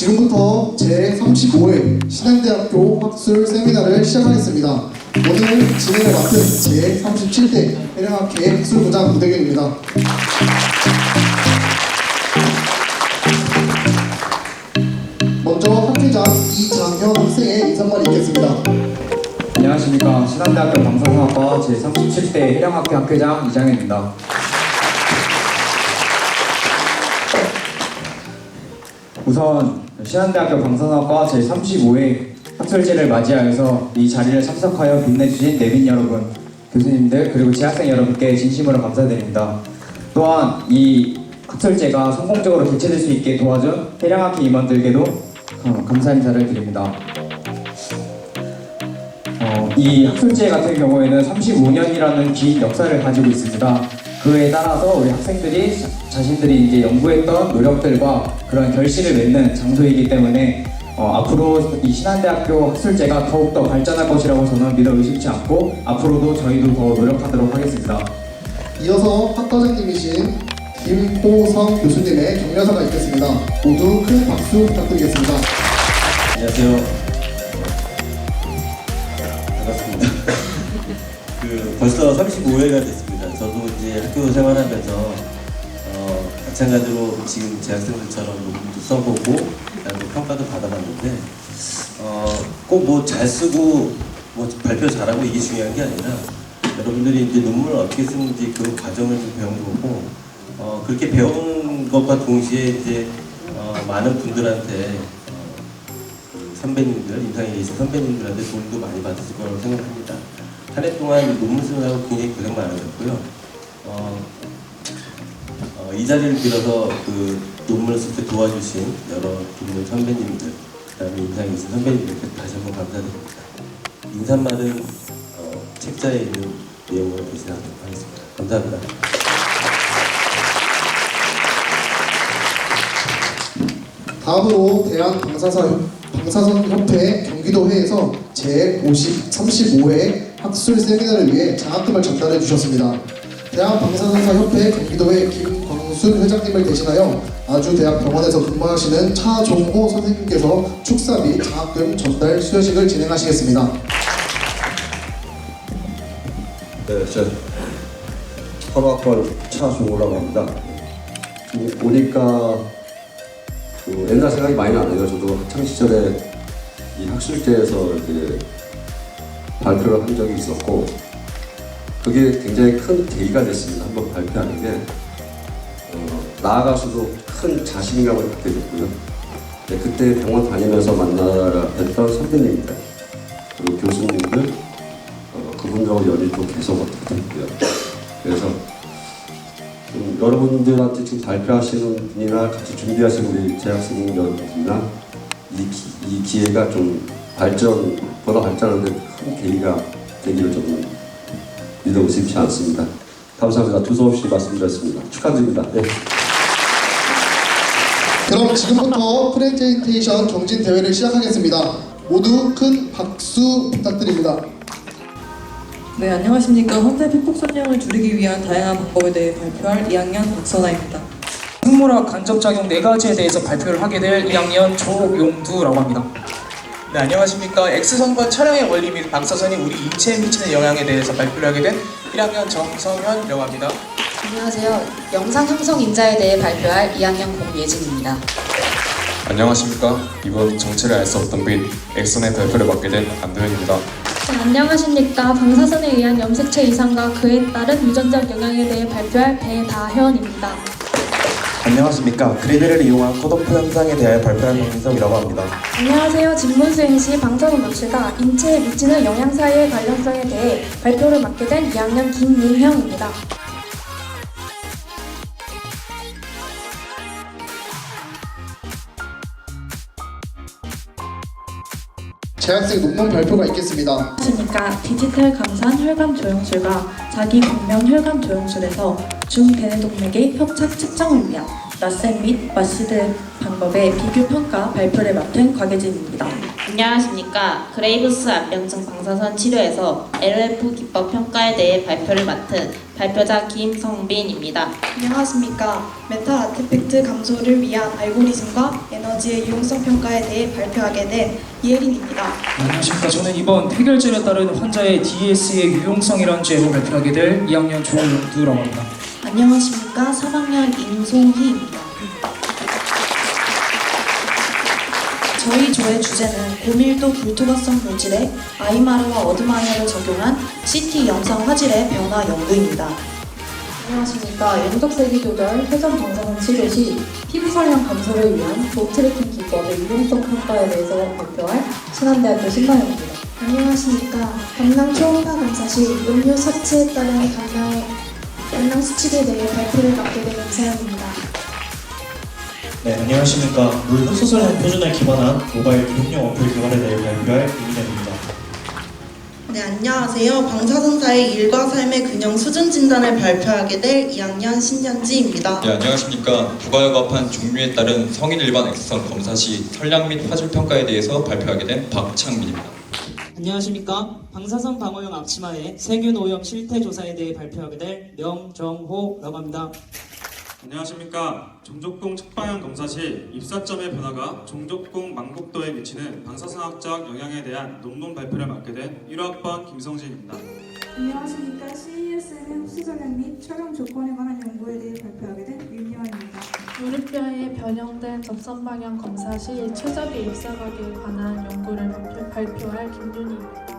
지금부터 제35회 신한대학교 학술 세미나를 시작하겠습니다. 오늘 진행을 맡은 제37대 해령학회 학술부장 부대경입니다. 먼저 학회장 이장현 학생의 인사말이 있겠습니다. 안녕하십니까 신한대학교 방송학과 제37대 해령학회 학회장 이장현입니다. 우선 신한대학교 방송학과 제35회 학술제를 맞이하여서 이 자리를 참석하여 빛내주신 내빈 여러분, 교수님들 그리고 재학생 여러분께 진심으로 감사드립니다. 또한 이 학술제가 성공적으로 개최될 수 있게 도와준 해령학회 임원들께도 어, 감사 인사를 드립니다. 어, 이 학술제 같은 경우에는 35년이라는 긴 역사를 가지고 있습니다. 그에 따라서 우리 학생들이 자, 자신들이 이제 연구했던 노력들과 그런 결실을 맺는 장소이기 때문에 어, 앞으로 이 신한대학교 학술제가 더욱더 발전할 것이라고 저는 믿어 의심치 않고 앞으로도 저희도 더 노력하도록 하겠습니다. 이어서 학과장님이신 김호성 교수님의 격려사가 있겠습니다. 모두 큰 박수 부탁드리겠습니다. 안녕하세요. 반갑습니다. 그 벌써 35회가 됐습니다. 이제 학교 생활하면서 어, 마찬가지로 지금 재학생들처럼 논문도 써보고 그다음에 평가도 받아봤는데 어, 꼭 뭐 잘 쓰고 뭐 발표 잘하고 이게 중요한 게 아니라 여러분들이 이제 논문을 어떻게 쓰는지 그 과정을 좀 배운 거고 어, 그렇게 배우는 것과 동시에 이제 어, 많은 분들한테 어, 그 선배님들, 인상에 계신 선배님들한테 도움도 많이 받으실 거라고 생각합니다. 한 해 동안 논문 쓰느라고 굉장히 고생 많으셨고요. 어, 어, 이 자리를 빌어서 그 논문을 쓸 때 도와주신 여러 분들 선배님들, 그 다음에 인상에 계신 선배님들께 다시 한번 감사드립니다. 인사말은 어, 책자에 있는 내용으로 대신하도록 하겠습니다. 감사합니다. 다음으로 대한 방사사 방사선 협회 경기도회에서 제 50, 35회 학술 세미나를 위해 장학금을 전달해 주셨습니다. 대한 방사선사 협회 경기도회 김광순 회장님을 대신하여 아주대학병원에서 근무하시는 차종호 선생님께서 축사 및 장학금 전달 수여식을 진행하시겠습니다. 네, 저 화학관 차수호라고 합니다. 보니까 그 옛날 생각이 많이 나네요. 저도 학창 시절에 이 학술제에서 이렇게 발표를 한 적이 있었고 그게 굉장히 큰 계기가 됐습니다. 한번 발표하는 게 어, 나아가서도 큰 자신감을 갖게 됐고요. 네, 그때 병원 다니면서 만나 뵀던 선배님들 그리고 교수님들 어, 그분들하고 연이 또 계속 어떻게 됐고요. 그래서 좀 여러분들한테 지금 발표하시는 분이나 같이 준비하시는 우리 재학생 여러분들이나 이, 기, 이 기회가 좀 발전, 보다 발전하는데 큰 계기가 되기를 좀 믿어 의심치 않습니다. 감사합니다. 두서없이 말씀드렸습니다. 축하드립니다. 네. 그럼 지금부터 프레젠테이션 경진 대회를 시작하겠습니다. 모두 큰 박수 부탁드립니다. 네, 안녕하십니까. 현대 피폭 선량을 줄이기 위한 다양한 방법에 대해 발표할 2학년 박선아입니다. 생물학 간접작용 네 가지에 대해서 발표를 하게 될 2학년 조용두라고 합니다. 네, 안녕하십니까. X선과 촬영의 원리 및 방사선이 우리 인체에 미치는 영향에 대해서 발표를 하게 된 1학년 정성현이라고 합니다. 안녕하세요. 영상 형성 인자에 대해 발표할 2학년 공예진입니다. 안녕하십니까. 이번 정체를 알 수 없던 빛 엑선의 발표를 맡게 된 안도현입니다. 네, 안녕하십니까. 방사선에 의한 염색체 이상과 그에 따른 유전적 영향에 대해 발표할 배다현입니다. 안녕하십니까. 그리드를 이용한 컷오프 현상에 대하여 발표할 홍민석이라고 합니다. 안녕하세요. 진문수행 시 방사선 노출과 인체에 미치는 영향 사이의 관련성에 대해 발표를 맡게 된 2학년 김민형입니다. 재학생 논문 발표가 있겠습니다. 안녕하십니까. 디지털 감산 혈관 조영술과 자기 분명 혈관 조영술에서 중대뇌동맥의 협착 측정을 위한 낯셈 및 마시드 방법의 비교 평가 발표를 맡은 곽예진입니다. 안녕하십니까. 그레이브스 암병증 방사선 치료에서 LF 기법 평가에 대해 발표를 맡은 발표자 김성빈입니다. 안녕하십니까. 메탈 아티팩트 감소를 위한 알고리즘과 에너지의 유용성 평가에 대해 발표하게 된 이혜린입니다. 안녕하십니까. 저는 이번 해결제에 따른 환자의 DS의 유용성이라는 주제로 발표하게 될 2학년 조용두라고 합니다. 안녕하십니까. 3학년 임송희입니다. 저희 조의 주제는 고밀도 불투과성 물질에 아이마르와 어드마이어를 적용한 CT 영상 화질의 변화 연구입니다. 안녕하십니까. 연독세기 조절 회전 방사선 치료 시 피부 설령 감소를 위한 도트래킹 기법의 유용성 평가에 대해서 발표할 신한대학교 신나영입니다. 안녕하십니까. 감량 초음파 검사 시 음료 섭취에 따른 감량, 감량 수칙에 대해 발표를 맡게 된 임사영입니다. 네, 안녕하십니까. 물 흡수설량 표준에 기반한 모바일 기능용 어플 개발에 대해 발표할 이민현입니다. 네, 안녕하세요. 방사선사의 일과 삶의 균형 수준 진단을 발표하게 될 2학년 신현지입니다. 네, 안녕하십니까. 부가역합한 종류에 따른 성인 일반 엑스선 검사 시 설량 및 화질 평가에 대해서 발표하게 된 박창민입니다. 안녕하십니까. 방사선 방어용 앞치마의 세균 오염 실태 조사에 대해 발표하게 될 명정호라고 합니다. 안녕하십니까. 종족공 측방향 검사 시 입사점의 변화가 종족공 망곡도에 미치는 방사선학적 영향에 대한 논문 발표를 맡게 된 1학번 김성진입니다. 안녕하십니까. CES는 흡수 전략 및 촬영 조건에 관한 연구에 대해 발표하게 된 윤여원입니다. 우리뼈의 변형된 접선 방향 검사 시 최적의 입사각에 관한 발표, 발표할 김윤희입니다.